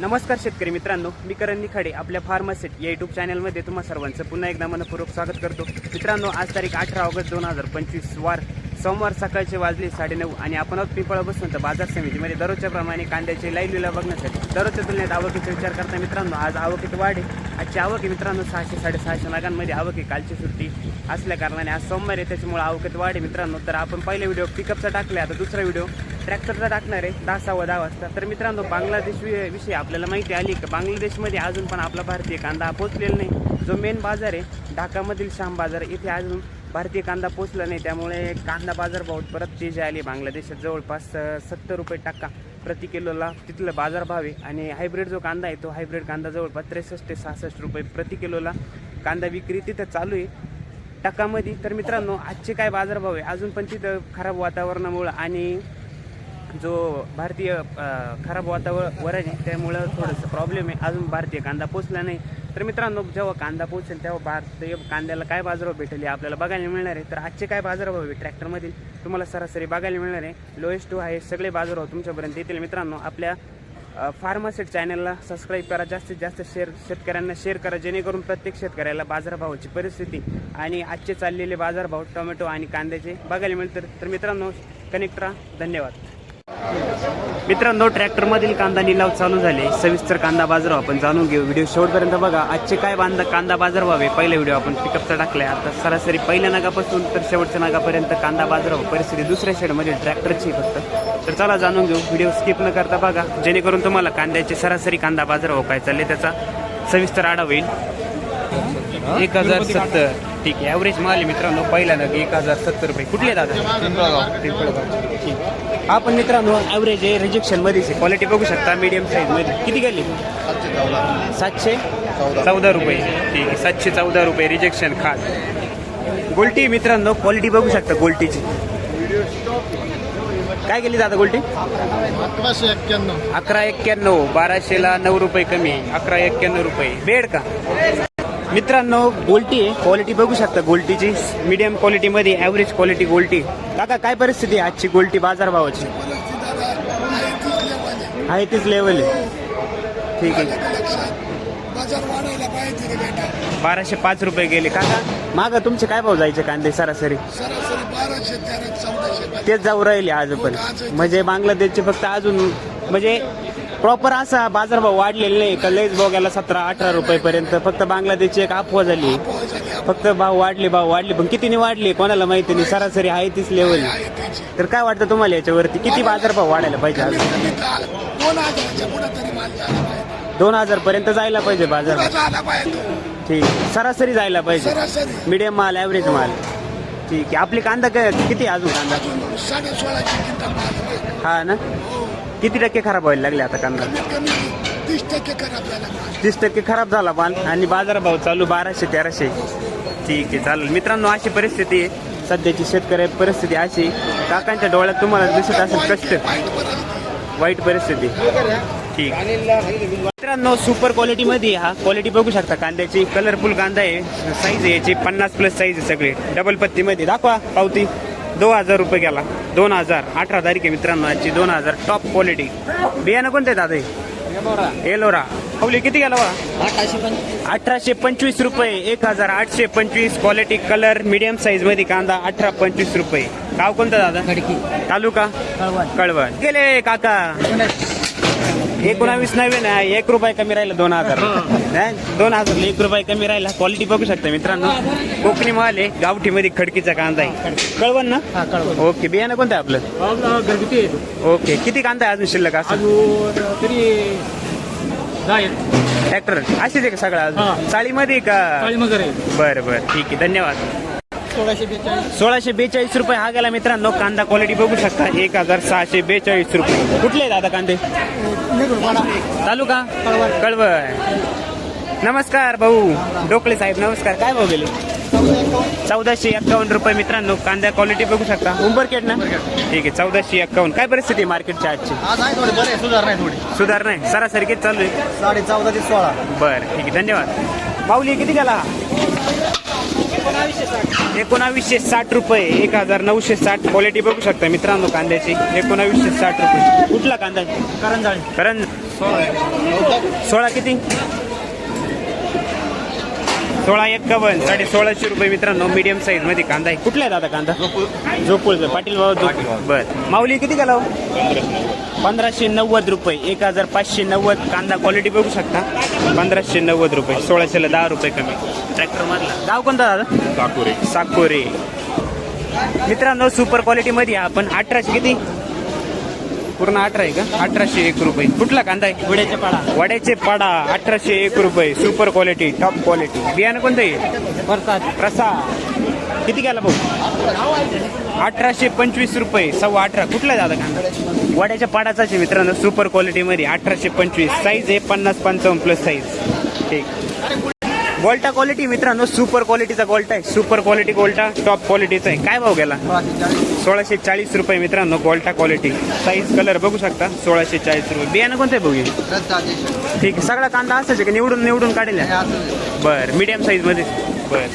नमस्कार शेतकरी मित्रांनो मी करण निखाडे आपल्या फार्मासेट या युट्यूब चॅनलमध्ये तुम्हा सर्वांचं पुन्हा एकदा मनपूर्वक स्वागत करतो. मित्रांनो आज तारीख अठरा ऑगस्ट दोन हजार पंचवीस वार सोमवार सकाळचे वाजले साडेनऊ आणि आपण आहोत पिंपळा बसून तर बाजार समितीमध्ये. दररोजच्या प्रमाणे कांद्याचे लाईव्ह लिला बघण्यासाठी दररोजच्या तुलनेत आवकीचा विचार करता मित्रांनो आज आवकीत वाढ आहे. आजची आवक मित्रांनो सहाशे साडेसहाशे नागांमध्ये आवक आहे. कालची सुट्टी असल्या कारणाने आज सोमवार आहे त्याच्यामुळे आवकीत वाढ आहे मित्रांनो. तर आपण पहिले व्हिडिओ पिकअपचा टाकला आता दुसरा व्हिडिओ ट्रॅक्टरचा टाकणार आहे दहा सहावा दहा वाजता. तर मित्रांनो बांगलादेश विषयी आपल्याला माहिती आली की बांगलादेशमध्ये अजून पण आपला भारतीय कांदा पोचलेला नाही. जो मेन बाजार आहे ढाकामधील श्याम बाजार इथे अजून भारतीय कांदा पोचला नाही त्यामुळे कांदा बाजारभावात परत तेजी आली. बांगलादेशात जवळपास सत्तर रुपये टक्का प्रति किलोला तिथलं बाजारभाव आहे. आणि हायब्रिड जो कांदा आहे तो हायब्रिड कांदा जवळपास त्रेसष्ट ते सहासष्ट रुपये प्रति किलोला कांदा विक्री तिथं चालू आहे. टक्कामध्ये तर मित्रांनो आजचे काय बाजारभाव आहे अजून पण तिथं खराब वातावरणामुळं आणि जो भारतीय खराब वातावरण आहे त्यामुळं थोडंसं प्रॉब्लेम आहे. अजून भारतीय कांदा पोचला नाही. तर मित्रांनो जेव्हा कांदा पोहोचेल तेव्हा भारतीय कांद्याला काय बाजारभाव भेटेल आपल्याला बघायला मिळणार आहे. तर आजचे काय बाजारभाव आहे ट्रॅक्टरमधील तुम्हाला सरासरी बघायला मिळणार आहे. लोएस्ट टू आहे सगळे बाजारभाव तुमच्यापर्यंत येतील. मित्रांनो आपल्या फार्मासेट चॅनलला सबस्क्राईब करा जास्तीत जास्त शेअर शेतकऱ्यांना शेअर करा जेणेकरून प्रत्येक शेतकऱ्याला बाजारभावाची परिस्थिती आणि आजचे चाललेले बाजारभाव टोमॅटो आणि कांद्याचे बघायला मिळतात तर मित्रांनो कनेक्ट राहा. धन्यवाद. मित्रांनो ट्रॅक्टरमधील कांदा निलाव चालू झाले. सविस्तर कांदा बाजार आपण जाणून घेऊ. व्हिडिओ शेवटपर्यंत बघा. आजचे काय बांधा कांदा बाजार व्हावे पहिला व्हिडिओ आपण पिकअपचा टाकलाय. आता सरासरी पहिल्या नागापासून तर शेवटच्या नागापर्यंत कांदा बाजार व्हावा परिस्थिती दुसऱ्या शेडमध्ये ट्रॅक्टरची फक्त. तर चला जाणून घेऊ. व्हिडिओ स्किप न करता बघा. जेणेकरून तुम्हाला कांद्याचे सरासरी कांदा बाजार भाव काय चालले त्याचा सविस्तर आढावा येईल एक हजार सत्तर. ठीक आहे. ॲव्हरेज माल आहे मित्रांनो. पहिला नग एक हजार सत्तर रुपये. कुठले दादा? पिंपळगाव. ठीक आपण मित्रांनो ॲव्हरेज आहे. रिजेक्शन मध्येच आहे. क्वालिटी बघू शकता. मीडियम साईजमध्ये. किती गेली? सातशे? चौदा. रुपये. ठीक आहे. सातशे चौदा रुपये रिजेक्शन खात गोल्टी मित्रांनो क्वालिटी बघू शकता गोल्टीची. काय गेली दादा गोल्टी? अकराशे एक्क्याण्णव. अकरा एक्क्याण्णव. बाराशेला नऊ रुपये कमी अकरा एक्क्याण्णव रुपये. बेड का? मित्रांनो गोल्टी आहे. क्वालिटी बघू शकता गोल्टीची. मीडियम क्वालिटीमध्ये ॲव्हरेज क्वालिटी गोल्टी. काका काय परिस्थिती आहे आजची गोल्टी बाजारभावाची आहे तीच लेवल आहे. ठीक आहे. बाराशे पाच रुपये गेले. काका मागा तुमचे काय भाव जायचे कांदे सरासरी? तेच जाऊ राहिले आज पण म्हणजे बांगलादेशचे फक्त अजून म्हणजे प्रॉपर असा बाजारभाव वाढलेला नाही. का लयच बघायला सतरा अठरा रुपयेपर्यंत फक्त बांगलादेशची एक अफवा झाली. फक्त भाव वाढले भाव वाढले. पण कितीने वाढले कोणाला माहिती नाही. सरासरी आहे तीच लेवल तर काय वाटतं तुम्हाला याच्यावरती? किती बाजारभाव वाढायला पाहिजे अजून दोन हजार पर्यंत जायला पाहिजे बाजार ठीक. सरासरी जायला पाहिजे. मिडियम मीडियम माल ॲव्हरेज माल. ठीक. आहे आपली कांदा काय किती अजून? कांदा हा ना? किती टक्के खराब व्हायला लागले आता कांदा? तीस टक्के खराब झाला. तीस टक्के खराब झाला माल आणि बाजारभाव चालू बाराशे तेराशे. ठीक आहे चालेल. मित्रांनो अशी परिस्थिती आहे. सध्याची शेतकरी परिस्थिती अशी काकांच्या डोळ्यात तुम्हाला दिसत असेल कष्ट. वाईट परिस्थिती. ठीक. मित्रांनो सुपर क्वालिटी मध्ये हा क्वालिटी बघू शकता कांद्याची. कलरफुल कांदा आहे. साईज आहे याची पन्नास प्लस साईज आहे सगळी. डबल पत्ती मध्ये दाखवा पावती. दोन हजार रुपये गेला. दोन हजार. अठरा तारीख आहे मित्रांनो आजची. दोन हजार. टॉप क्वालिटी बियाणं कोणते दादा? हे? एलोरा. पावली किती गेला बा? अठराशे पंचवीस रुपये. एक हजार आठशे पंचवीस. क्वालिटी कलर मीडियम साईजमध्ये कांदा अठरा पंचवीस रुपये. गाव कोणतं दादा? तालुका? कळवण. गेले काका. एकोणावीस नव्हे ना एक रुपये कमी राहिला दोन हजार. दोन हजार एक रुपये कमी राहिला क्वालिटी बघू शकता मित्रांनो. कोकणी माल आहे गावठी मध्ये खडकीचा कांदा आहे. कळवण ना? ओके बियाणं कोणतं आहे आपलं? घरगुती. ओके किती कांदा आहे अजून शिल्लक असं? तरी ट्रॅक्टर असेच आहे का सगळं. अजून? चाळीमध्ये का? बरं बरं. ठीक आहे धन्यवाद. सोळाशे बेचाळीस. रुपये हा गेला मित्रांनो. कांदा क्वालिटी बघू शकता. एक हजार सहाशे बेचाळीस रुपये. कुठले आहेत दादा कांदे? तालुका? कळवण. नमस्कार भाऊ. डोकळे साहेब नमस्कार. काय भाऊ गेले? चौदाशे एक्कावन्न रुपये मित्रांनो. कांदा क्वालिटी बघू शकता. उंबरकेट ना? ठीक आहे चौदाशे एक्कावन्न काय परिस्थिती आहे मार्केटच्या आजची? सुधार नाही थोडी. सुधार नाही. सरासरी किती चालू आहे? साडे चौदा ते सोळा. बरं ठीक आहे. धन्यवाद. पाऊली किती गेला? एकोणावीसशे साठ रुपये एक हजार नऊशे साठ क्वालिटी बघू शकता मित्रांनो कांद्याची. एकोणावीसशे साठ रुपये. कुठला कांदा? करंजाळी. कारण सोळा किती? सोळा एक्कावन्न साडे सोळाशे रुपये मित्रांनो मीडियम साईजमध्ये कांदा आहे. कुठला आहे दादा कांदा? झोपूळ पाटील बाबा झोपूळ. बर. माऊली किती गेला हो? पंधराशे नव्वद रुपये एक हजार पाचशे नव्वद. कांदा क्वालिटी बघू शकता. पंधराशे नव्वद रुपये सोळाशेला दहा रुपये कमी. ट्रॅक्टर मधला. गाव कोणता दादा? साकुरे. साकोरे. मित्रांनो सुपर क्वालिटी मध्ये आपण अठराशे किती? पूर्ण अठरा आहे का? अठराशे एक रुपये. कुठला कांदा आहे? वड्याच्या पाडा. वड्याचे पाडा अठराशे एक रुपये. सुपर क्वालिटी टॉप क्वालिटी बियाणं कोणतं आहे? परसाद. प्रसाद. किती गेला भाऊ? अठराशे पंचवीस रुपये सव्वा अठरा. कुठला दादा कांदा? वड्याच्या पाडाचाच आहे मित्रांनो सुपर क्वालिटी मध्ये. अठराशे पंचवीस. साईज आहे पन्नास पंचावन्न प्लस साईज ठीक. गोल्टा क्वालिटी मित्रांनो सुपर क्वालिटीचा गोल्टा आहे. सुपर क्वालिटी गोल्टा टॉप क्वालिटीचा आहे. काय भाव गेला? सोळाशे चाळीस. रुपये मित्रांनो गोल्टा क्वालिटी साईज कलर बघू शकता? सोळाशे चाळीस रुपये. बियाणं कोणतं आहे बघू ठीक आहे. सगळा कांदा असायचा की? निवडून निवडून काढेल बर मीडियम साईजमध्ये. बर.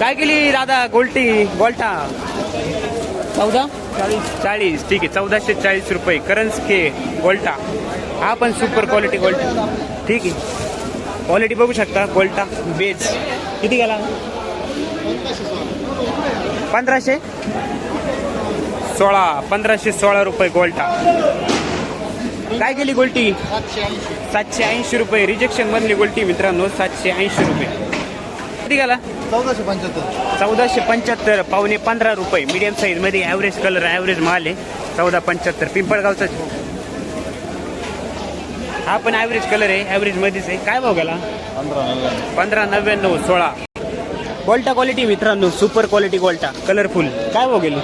काय केली दादा गोल्टी गोल्टा चौदा? चाळीस. चाळीस. ठीक आहे. चौदाशे चाळीस रुपये. करन्स के गोल्टा हा पण सुपर क्वालिटी गोल्टा ठीक आहे. क्वालिटी बघू शकता गोल्टा बेज. किती गेला? पंधराशे? सोळा पंधराशे सोळा रुपये गोल्टा काय केली गोल्टी? सातशे ऐंशी रुपये. रिजेक्शन मधली गोल्टी मित्रांनो सातशे ऐंशी रुपये. किती गेला? चौदाशे पंच्याहत्तर. चौदाशे पंच्याहत्तर पावणे पंधरा रुपये. मीडियम साईजमध्ये ॲव्हरेज कलर ॲव्हरेज माल आहे. चौदा पंच्याहत्तर. पिंपळगावचा हा पण ॲव्हरेज कलर आहे ॲव्हरेज मध्येच आहे. काय भाव गेला? पंधरा नव्याण्णव सोळा. गोल्टा क्वालिटी मित्रांनो सुपर क्वालिटी गोल्टा कलरफुल काय भाव गेली?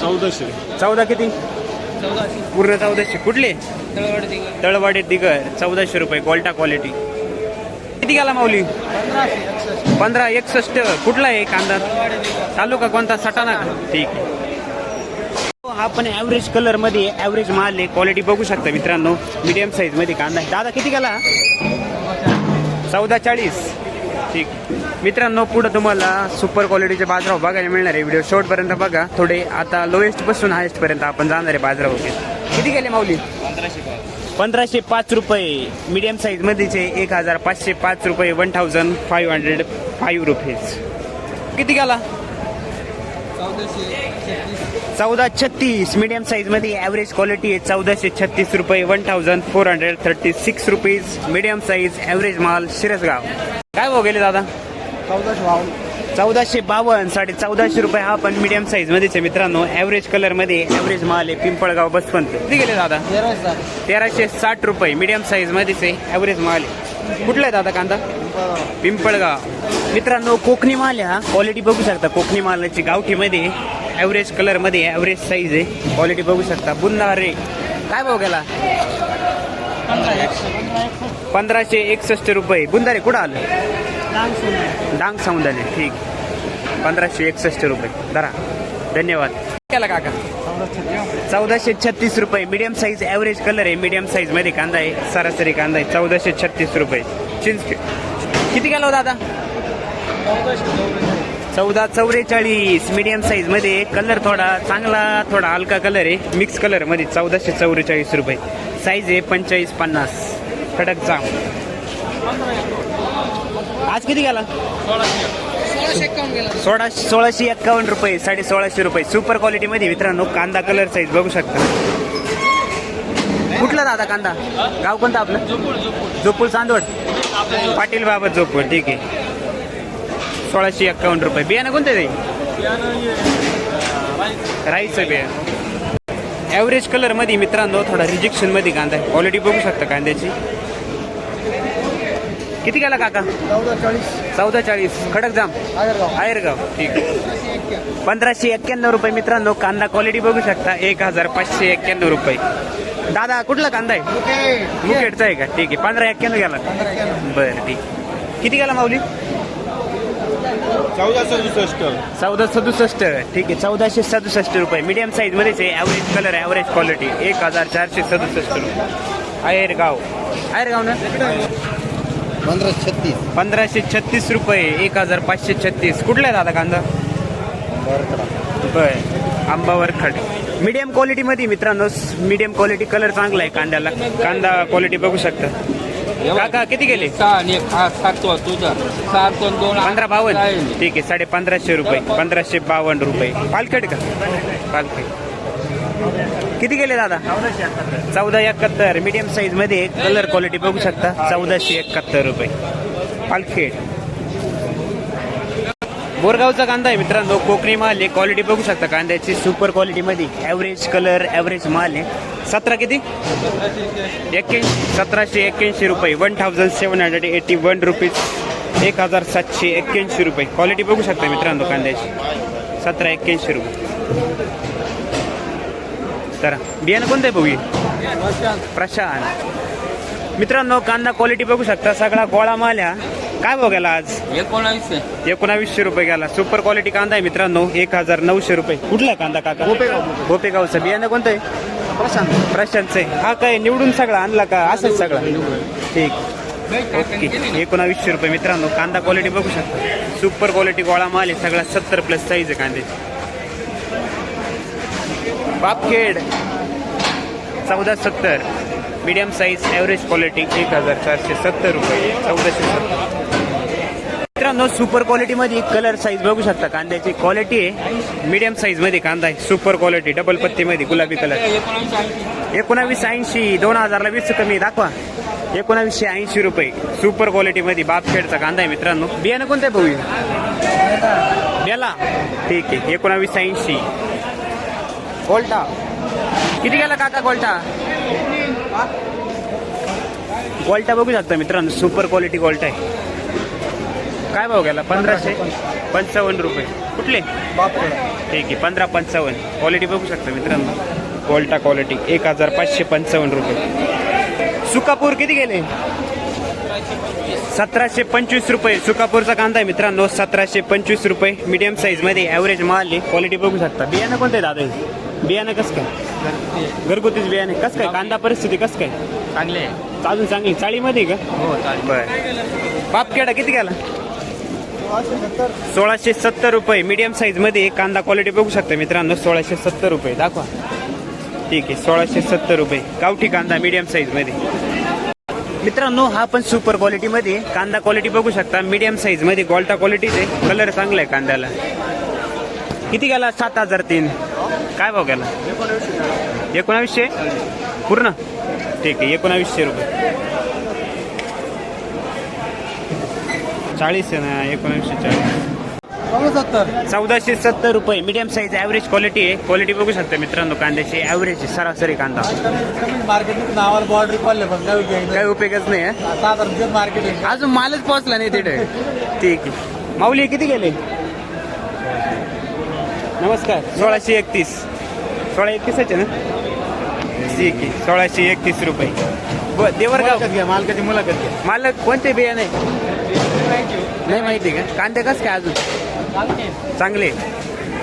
चौदाशे. चौदा किती? पूर्ण चौदाशे. कुठले? तळवाडे दिगर. चौदाशे रुपये गोल्टा क्वालिटी किती गेला माऊली? पंधरा एकसष्ट. कुठला आहे कांदा? तालुका कोणता? सटाणा? ठीक आहे. हा पण ॲव्हरेज कलरमध्ये ॲव्हरेज माल आहे क्वालिटी बघू शकता मित्रांनो. मीडियम साईजमध्ये कांदा आहे. दादा किती गेला चौदा चाळीस. ठीक. मित्रांनो पुढे तुम्हाला सुपर क्वालिटीचे बाजाराव बघायला मिळणार आहे. व्हिडिओ शेवटपर्यंत बघा. थोडे आता लोएस्टपासून पर्यंत आपण जाणार आहे बाजारावर किती गेले माऊली? पंधराशे पाच रुपये. मीडियम साईजमध्येचे एक हजार पाचशे पाच रुपये. One thousand five hundred five rupees किती गेला चौदा छत्तीस. मीडियम साईजमध्ये ॲव्हरेज क्वालिटी आहे. चौदाशे छत्तीस रुपये one thousand four hundred thirty six rupees medium size average माल शिरसगाव. काय भाव गेले दादा? चौदाशे बावन्न चौदाशे बावन्न साडे चौदाशे रुपये हा पण मीडियम साईज मध्येच आहे मित्रांनो. ॲव्हरेज कलरमध्ये ॲव्हरेज माल आहे पिंपळगाव बसपंत किती गेले दादा? तेराशे साठ. रुपये. मीडियम साईज मध्येच आहे. ॲव्हरेज माल आहे. कुठला आहे दादा कांदा? पिंपळगाव. मित्रांनो कोकणी माल हा क्वालिटी बघू शकता. कोकणी मालाची गावठीमध्ये ॲव्हरेज कलरमध्ये ॲव्हरेज साईज आहे. क्वालिटी बघू शकता. बुंदारे काय भाव गेला? पंधराशे एकसष्ट रुपये. बुंदारे कुठं आलं? डांग सौंदर्य. ठीक. पंधराशे एकसष्ट रुपये. धरा. धन्यवाद. केला काका? चौदाशे छत्तीस रुपये. मीडियम साईज ॲव्हरेज कलर आहे. मीडियम साईजमध्ये कांदा आहे. सरासरी कांदा आहे. चौदाशे छत्तीस रुपये. चिंच किती गेला हो दादा? चौदा चौवेचाळीस मीडियम साईजमध्ये कलर थोडा चांगला थोडा हलका कलर आहे. मिक्स कलरमध्ये चौदाशे चौवेचाळीस रुपये. साईज आहे पंचेचाळीस पन्नास. कडक जाम. आज किती गेला? सोळा सोळाशे एक्कावन्न रुपये साडे सोळाशे रुपये. सुपर क्वालिटी मध्ये मित्रांनो कांदा कलर साईज बघू शकता. कुठला दादा कांदा? गाव कोणता आपलं? जोपूळ चांदवड. पाटील बाबा जोपूळ ठीक आहे. सोळाशे एक्कावन्न रुपये. बियाणं कोणतं ते? राईचं बियाणं. ॲव्हरेज कलरमध्ये मित्रांनो थोडा रिजेक्शनमध्ये कांदा आहे. क्वालिटी बघू शकता कांद्याची. किती गेला काका? चौदा चाळीस. चौदा चाळीस खडक जाम. आगरगाव आयरगाव. ठीक. पंधराशे एक्क्याण्णव रुपये मित्रांनो कांदा क्वालिटी बघू शकता. एक हजार पाचशे एक्क्याण्णव रुपये. दादा कुठला कांदा आहे? मुकेटचा. आहे का? ठीक आहे. पंधरा एक्क्याण्णव गेला. बरं ठीक. किती गेला माऊली? चौदा सदुसष्ट. चौदा सदुसष्ट. ठीक आहे चौदाशे सदुसष्ट रुपये. मीडियम साईज मध्येच आहे. ॲव्हरेज कलर ॲव्हरेज क्वालिटी एक हजार चारशे सदुसष्ट रुपये. आयरगाव आयरगाव ना? पंधरा छत्तीस. पंधराशे छत्तीस रुपये. एक हजार पाचशे छत्तीस. कुठला आहे दादा कांदा? बर. आंबावर खड मीडियम क्वालिटी मध्ये मित्रांनो मीडियम क्वालिटी कलर चांगला आहे कांद्याला. कांदा क्वालिटी बघू शकता. काका किती गेले? सहा आणि एक. हा सातवा तुझा. सात दोन दोन पंधरा बावन्न? ठीक आहे साडे पंधराशे रुपये. पंधराशे बावन्न रुपये. पालखेड का? पालखेड. किती गेले दादा? चौदा एकाहत्तर. मीडियम साईजमध्ये कलर क्वालिटी बघू शकता. चौदाशे एकाहत्तर रुपये. पालखेड. बोरगावचा कांदा आहे मित्रांनो. कोकणी माल आहे. क्वालिटी बघू शकता कांद्याची. सुपर क्वालिटी मध्ये ॲव्हरेज कलर ॲव्हरेज माल आहे. सतरा किती? एक्क्याऐंशी. सतराशे एक्क्याऐंशी रुपये. One thousand seven hundred eighty one rupees एक हजार सातशे एक्क्याऐंशी रुपये. क्वालिटी बघू शकता मित्रांनो कांद्याची. सतरा एक्क्याऐंशी रुपये. तर बियाणं कोणतं आहे बघू प्रशांत. मित्रांनो कांदा क्वालिटी बघू शकता. सगळा गोळा माल हा. काय भाव गेला आज? एकोणावीस एकोणावीसशे रुपये गेला. सुपर क्वालिटी कांदा आहे मित्रांनो एक हजार नऊशे रुपये. कुठला कांदा काका? गोपेगावचं बियाणं कोणतं आहे? प्रशांत. प्रशांतचं. आहे हा काय निवडून सगळा आणला का? असंच सगळा? ठीक. ओके. एकोणावीसशे रुपये मित्रांनो कांदा क्वालिटी बघू शकता. सुपर क्वालिटी गोळा माल आहे. सगळा सत्तर प्लस साईज आहे कांद्याची. बापखेड. चौदा सत्तर. मीडियम साईज ॲव्हरेज क्वालिटी एक हजार चारशे सत्तर रुपये. चौदाशे सत्तर. मित्रांनो सुपर क्वालिटीमध्ये कलर साईज बघू शकता. कांद्याची क्वालिटी आहे. मीडियम साईजमध्ये कांदा आहे. सुपर क्वालिटी डबल पत्तीमध्ये गुलाबी कलर एकोणावीस ऐंशी दोन हजारला वीस कमी दाखवा. एकोणावीसशे ऐंशी रुपये. सुपर क्वालिटीमध्ये बापखेडचा कांदा आहे मित्रांनो. बियाणं कोणतं आहे भाऊ? बेला ठीक आहे. एकोणावीस ऐंशी. गोल्टा. किती गेला काका गोल्टा? गोल्टा बघू शकता मित्रांनो. सुपर क्वालिटी गोल्टा आहे. काय भाव गेला? पंधराशे? पंचावन्न रुपये. कुठले? ठीक आहे पंधरा पंचावन्न. क्वालिटी बघू शकता मित्रांनो. गोल्टा क्वालिटी एक हजार पाचशे पंचावन्न रुपये. सुकापूर किती गेले? सतराशे पंचवीस रुपये. सुकापूरचा कांदा आहे मित्रांनो सतराशे पंचवीस रुपये. मीडियम साईजमध्ये ॲव्हरेज माल आहे. क्वालिटी बघू शकता. बियाणं कोणतं आहे दादा? बियाणं कसं काय? घरगुतीच बियाणे कसं काय? कांदा परिस्थिती कसं काय? चांगले अजून चांगली चाळीमध्ये का? हो चालेल बर. बापकेडा किती गेला? सोळाशे सत्तर रुपये. मीडियम साईजमध्ये कांदा क्वालिटी बघू शकता मित्रांनो सोळाशे सत्तर रुपये. दाखवा. ठीक आहे सोळाशे सत्तर रुपये. गावठी कांदा मीडियम साईजमध्ये. मित्रांनो हा पण सुपर क्वालिटी मध्ये. कांदा क्वालिटी बघू शकता. मीडियम साईजमध्ये गोल्टा क्वालिटीचे कलर चांगला आहे कांद्याला. किती गेला? सात हजार तीन. काय भाव गेला? एकोणावीसशे? पूर्ण? ठीक आहे एकोणावीसशे रुपये. चाळीस आहे ना एकोणीसशे चाळीस. सत्तर. चौदाशे सत्तर रुपये. मीडियम साईज ॲव्हरेज क्वालिटी आहे. क्वालिटी बघू शकता मित्रांनो कांद्याची ॲव्हरेज आहे सरासरी कांदा. काही उपयोगच नाही आहे. मार्केट अजून मालच पोहोचला नाही तिथे. ठीक आहे. माऊली किती गेले? नमस्कार. सोळाशे एकतीस. सोळा एकतीसच आहे ना? ठीक आहे. सोळाशे एकतीस रुपये. देवरगाव. मालकाची मुलाखत घ्या. मालक कोणते बियाणे? नाही माहिती का? कांदे कस काय अजून? चांगले.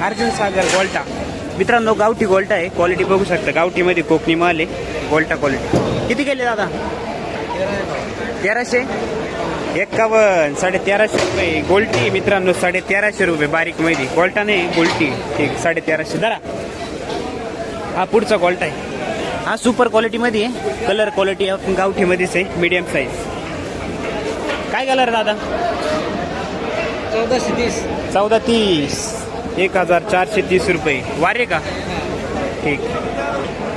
अर्जुन सागर गोल्टा. मित्रांनो गावठी गोल्टा आहे. क्वालिटी बघू शकता. गावठीमध्ये कोकणी माल आहे. गोल्टा क्वालिटी किती गेले दादा? तेराशे? एक्कावन्न साडे तेराशे रुपये. गोल्टी मित्रांनो साडे तेराशे रुपये. बारीकमध्ये गोल्टा नाही गोल्टी ठीक साडे तेराशे धरा. हा पुढचा गोल्टा आहे. हा सुपर क्वालिटीमध्ये आहे. कलर क्वालिटी गावठीमध्येच आहे. मीडियम साईज काय कलर दादा? चौदाशे तीस. चौदा तीस. एक हजार चारशे तीस रुपये. वारे का? ठीक.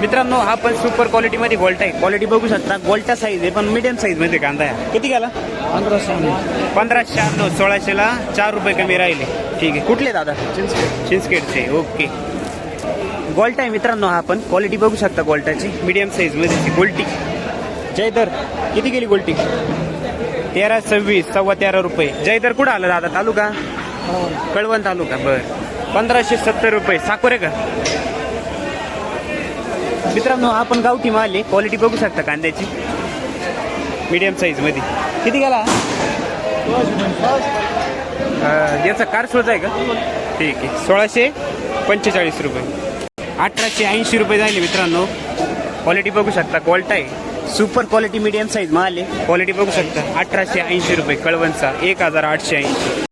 मित्रांनो हा पण सुपर क्वालिटीमध्ये गोल्टा आहे. क्वालिटी बघू शकता. गोल्टा साईज आहे पण मीडियम साईजमध्ये कांदा आहे किती गेला? पंधराशे. पंधराशे शहाण्णव. सोळाशेला चार रुपये कमी राहिले. ठीक आहे. कुठले दादा? चिंचखेडचे. ओके. गोल्टा आहे मित्रांनो हा पण. क्वालिटी बघू शकता गोल्टाची मीडियम साईजमध्ये गोल्टी जयदर किती गेली गोल्टी तेरा सव्वीस सव्वा तेरा रुपये. जयदर कुठं आलं दादा? तालुका? कळवण तालुका बर. पंधराशे सत्तर रुपये. साकोरे का? मित्रांनो आपण गावठी माल आहे. क्वालिटी बघू शकता कांद्याची. मिडियम साईजमध्ये किती गेला? याचा कार आहे का? ठीक आहे. सोळाशे पंचेचाळीस रुपये. अठराशे ऐंशी रुपये झाले मित्रांनो. क्वालिटी बघू शकता. क्वाल्ट आहे. सुपर क्वालिटी मीडियम साईज माल आहे. क्वालिटी बघू शकता. अठराशे ऐंशी रुपये कळवणचा. एक हजार आठशे ऐंशी.